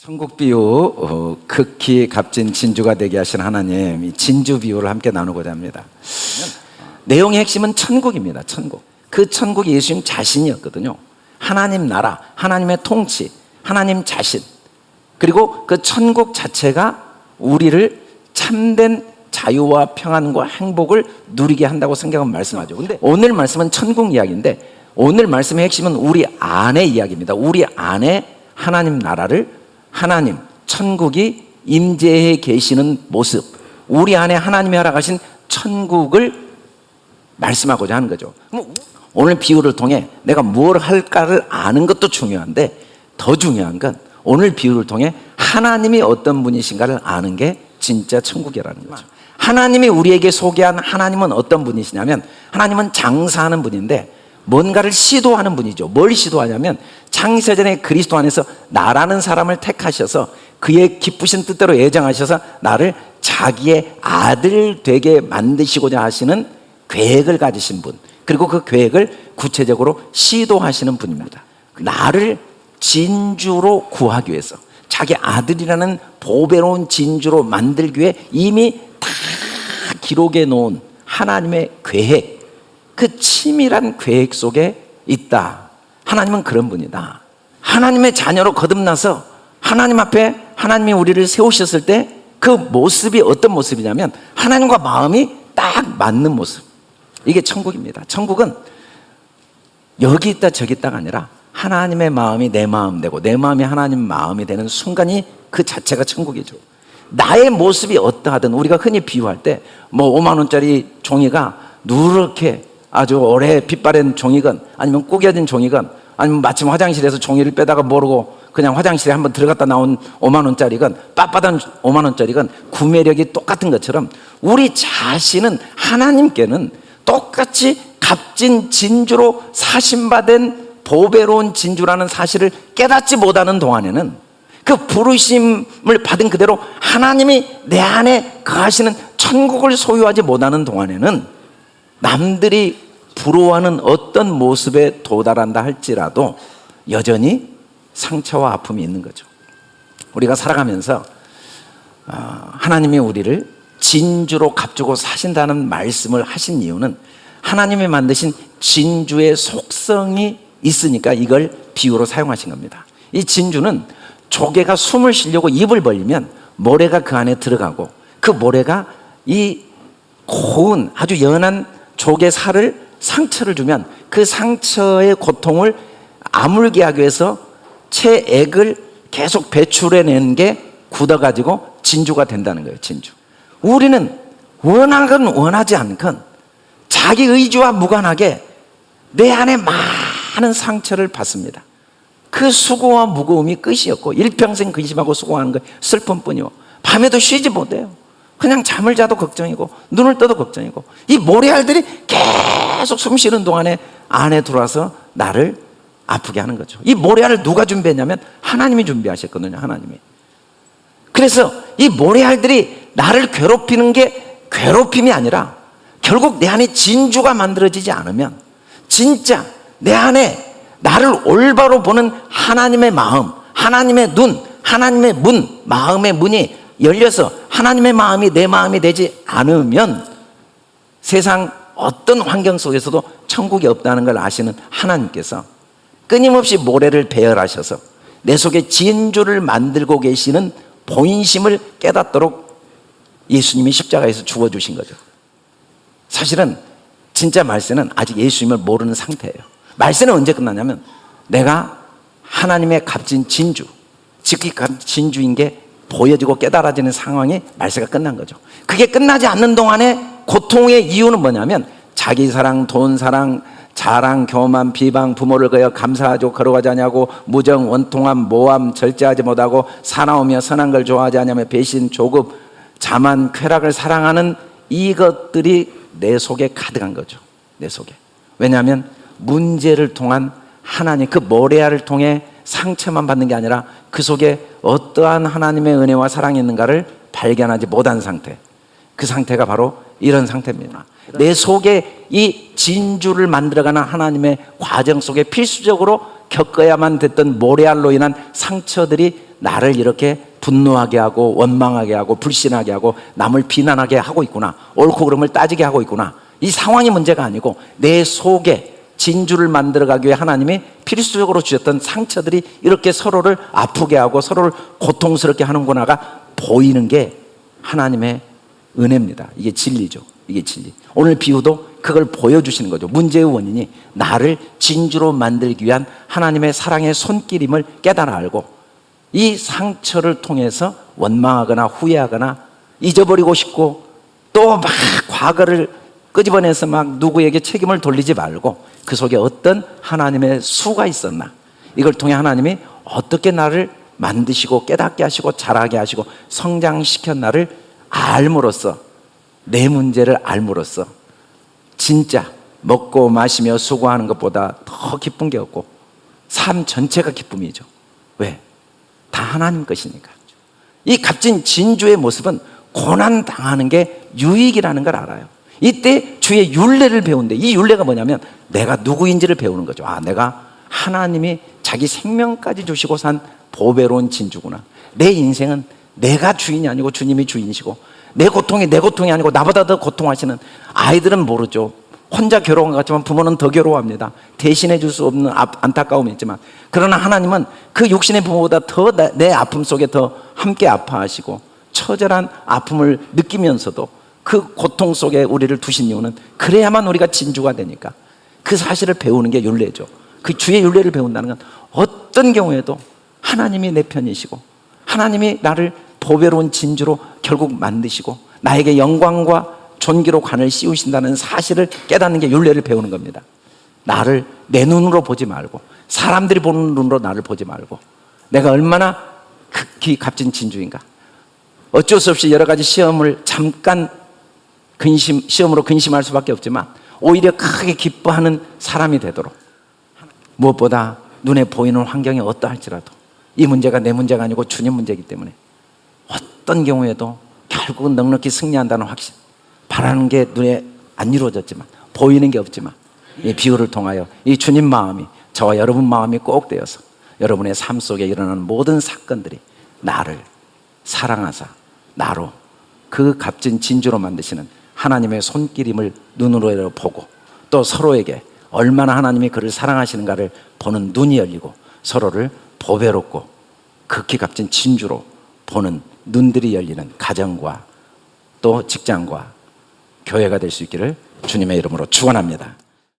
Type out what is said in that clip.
천국 비유 어, 극히 값진 진주가 되게 하신 하나님 이 진주 비유를 함께 나누고자 합니다. 내용의 핵심은 천국입니다. 천국. 그 천국이 예수님 자신이었거든요. 하나님 나라, 하나님의 통치, 하나님 자신. 그리고 그 천국 자체가 우리를 참된 자유와 평안과 행복을 누리게 한다고 성경은 말씀하죠. 근데 오늘 말씀은 천국 이야기인데 오늘 말씀의 핵심은 우리 안의 이야기입니다. 우리 안에 하나님 나라를 하나님 천국이 임재해 계시는 모습, 우리 안에 하나님이 허락하신 천국을 말씀하고자 하는 거죠. 오늘 비유를 통해 내가 뭘 할까를 아는 것도 중요한데 더 중요한 건 오늘 비유를 통해 하나님이 어떤 분이신가를 아는 게 진짜 천국이라는 거죠. 하나님이 우리에게 소개한 하나님은 어떤 분이시냐면 하나님은 장사하는 분인데 뭔가를 시도하는 분이죠. 뭘 시도하냐면 창세전에 그리스도 안에서 나라는 사람을 택하셔서 그의 기쁘신 뜻대로 예정하셔서 나를 자기의 아들 되게 만드시고자 하시는 계획을 가지신 분. 그리고 그 계획을 구체적으로 시도하시는 분입니다. 나를 진주로 구하기 위해서 자기 아들이라는 보배로운 진주로 만들기 위해 이미 다 기록해 놓은 하나님의 계획, 그 치밀한 계획 속에 있다. 하나님은 그런 분이다. 하나님의 자녀로 거듭나서 하나님 앞에 하나님이 우리를 세우셨을 때 그 모습이 어떤 모습이냐면 하나님과 마음이 딱 맞는 모습. 이게 천국입니다. 천국은 여기 있다 저기 있다가 아니라 하나님의 마음이 내 마음 되고 내 마음이 하나님 마음이 되는 순간이 그 자체가 천국이죠. 나의 모습이 어떠하든 우리가 흔히 비유할 때 뭐 5만 원짜리 종이가 누렇게 아주 오래 빛바랜 종이건 아니면 구겨진 종이건 아니면 마침 화장실에서 종이를 빼다가 모르고 그냥 화장실에 한번 들어갔다 나온 5만 원짜리건 빳빳한 5만 원짜리건 구매력이 똑같은 것처럼 우리 자신은 하나님께는 똑같이 값진 진주로 사신받은 보배로운 진주라는 사실을 깨닫지 못하는 동안에는 그 부르심을 받은 그대로 하나님이 내 안에 거하시는 천국을 소유하지 못하는 동안에는 남들이 부러워하는 어떤 모습에 도달한다 할지라도 여전히 상처와 아픔이 있는 거죠. 우리가 살아가면서 어, 하나님이 우리를 진주로 값주고 사신다는 말씀을 하신 이유는 하나님이 만드신 진주의 속성이 있으니까 이걸 비유로 사용하신 겁니다. 이 진주는 조개가 숨을 쉬려고 입을 벌리면 모래가 그 안에 들어가고 그 모래가 이 고운 아주 연한 조개 살을 상처를 주면 그 상처의 고통을 아물게 하기 위해서 체액을 계속 배출해낸 게 굳어가지고 진주가 된다는 거예요. 진주. 우리는 원하건 원하지 않건 자기 의지와 무관하게 내 안에 많은 상처를 받습니다. 그 수고와 무거움이 끝이었고 일평생 근심하고 수고하는 거 슬픔뿐이요. 밤에도 쉬지 못해요. 그냥 잠을 자도 걱정이고 눈을 떠도 걱정이고 이 모래알들이 계속 숨 쉬는 동안에 안에 들어와서 나를 아프게 하는 거죠. 이 모래알을 누가 준비했냐면 하나님이 준비하셨거든요. 하나님이. 그래서 이 모래알들이 나를 괴롭히는 게 괴롭힘이 아니라 결국 내 안에 진주가 만들어지지 않으면 진짜 내 안에 나를 올바로 보는 하나님의 마음, 하나님의 눈, 하나님의 문, 마음의 문이 열려서 하나님의 마음이 내 마음이 되지 않으면 세상 어떤 환경 속에서도 천국이 없다는 걸 아시는 하나님께서 끊임없이 모래를 배열하셔서 내 속에 진주를 만들고 계시는 본심을 깨닫도록 예수님이 십자가에서 죽어주신 거죠. 사실은 진짜 말세는 아직 예수님을 모르는 상태예요. 말세는 언제 끝나냐면 내가 하나님의 값진 진주, 즉이 값진 진주인 게 보여지고 깨달아지는 상황이 말세가 끝난 거죠. 그게 끝나지 않는 동안에 고통의 이유는 뭐냐면 자기 사랑, 돈 사랑, 자랑, 교만, 비방, 부모를 거여 감사하죠 걸어가지 않냐고 무정, 원통함, 모함, 절제하지 못하고 사나우며 선한 걸 좋아하지 않냐며 배신, 조급, 자만, 쾌락을 사랑하는 이것들이 내 속에 가득한 거죠. 내 속에. 왜냐하면 문제를 통한 하나님 그 모래알을 통해 상처만 받는 게 아니라 그 속에 어떠한 하나님의 은혜와 사랑이 있는가를 발견하지 못한 상태. 그 상태가 바로 이런 상태입니다. 내 속에 이 진주를 만들어가는 하나님의 과정 속에 필수적으로 겪어야만 됐던 모래알로 인한 상처들이 나를 이렇게 분노하게 하고 원망하게 하고 불신하게 하고 남을 비난하게 하고 있구나. 옳고 그름을 따지게 하고 있구나. 이 상황이 문제가 아니고 내 속에 진주를 만들어가기 위해 하나님이 필수적으로 주셨던 상처들이 이렇게 서로를 아프게 하고 서로를 고통스럽게 하는구나가 보이는 게 하나님의 은혜입니다. 이게 진리죠. 이게 진리. 오늘 비유도 그걸 보여주시는 거죠. 문제의 원인이 나를 진주로 만들기 위한 하나님의 사랑의 손길임을 깨달아 알고 이 상처를 통해서 원망하거나 후회하거나 잊어버리고 싶고 또 막 과거를 끄집어내서 막 누구에게 책임을 돌리지 말고 그 속에 어떤 하나님의 수가 있었나 이걸 통해 하나님이 어떻게 나를 만드시고 깨닫게 하시고 자라게 하시고 성장시켜 나를 알므로써 내 문제를 알므로써 진짜 먹고 마시며 수고하는 것보다 더 기쁜 게 없고 삶 전체가 기쁨이죠. 왜? 다 하나님 것이니까. 이 값진 진주의 모습은 고난 당하는 게 유익이라는 걸 알아요. 이때 주의 윤례를 배운데 이 윤례가 뭐냐면 내가 누구인지를 배우는 거죠. 아, 내가 하나님이 자기 생명까지 주시고 산 보배로운 진주구나. 내 인생은 내가 주인이 아니고 주님이 주인이시고 내 고통이 내 고통이 아니고 나보다 더 고통하시는 아이들은 모르죠. 혼자 괴로운 것 같지만 부모는 더 괴로워합니다. 대신해 줄 수 없는 아- 안타까움이 있지만 그러나 하나님은 그 육신의 부모보다 더 내 아픔 속에 더 함께 아파하시고 처절한 아픔을 느끼면서도 그 고통 속에 우리를 두신 이유는 그래야만 우리가 진주가 되니까 그 사실을 배우는 게 윤례죠. 그 주의 윤례를 배운다는 건 어떤 경우에도 하나님이 내 편이시고 하나님이 나를 보배로운 진주로 결국 만드시고 나에게 영광과 존귀로 관을 씌우신다는 사실을 깨닫는 게 윤례를 배우는 겁니다. 나를 내 눈으로 보지 말고 사람들이 보는 눈으로 나를 보지 말고 내가 얼마나 극히 값진 진주인가. 어쩔 수 없이 여러 가지 시험을 잠깐 근심 시험으로 근심할 수밖에 없지만 오히려 크게 기뻐하는 사람이 되도록 무엇보다 눈에 보이는 환경이 어떠할지라도 이 문제가 내 문제가 아니고 주님 문제이기 때문에 어떤 경우에도 결국은 넉넉히 승리한다는 확신 바라는 게 눈에 안 이루어졌지만 보이는 게 없지만 이 비유를 통하여 이 주님 마음이 저와 여러분 마음이 꼭 되어서 여러분의 삶 속에 일어나는 모든 사건들이 나를 사랑하사 나로 그 값진 진주로 만드시는 하나님의 손길임을 눈으로 보고 또 서로에게 얼마나 하나님이 그를 사랑하시는가를 보는 눈이 열리고 서로를 보배롭고 극히 값진 진주로 보는 눈들이 열리는 가정과 또 직장과 교회가 될 수 있기를 주님의 이름으로 축원합니다.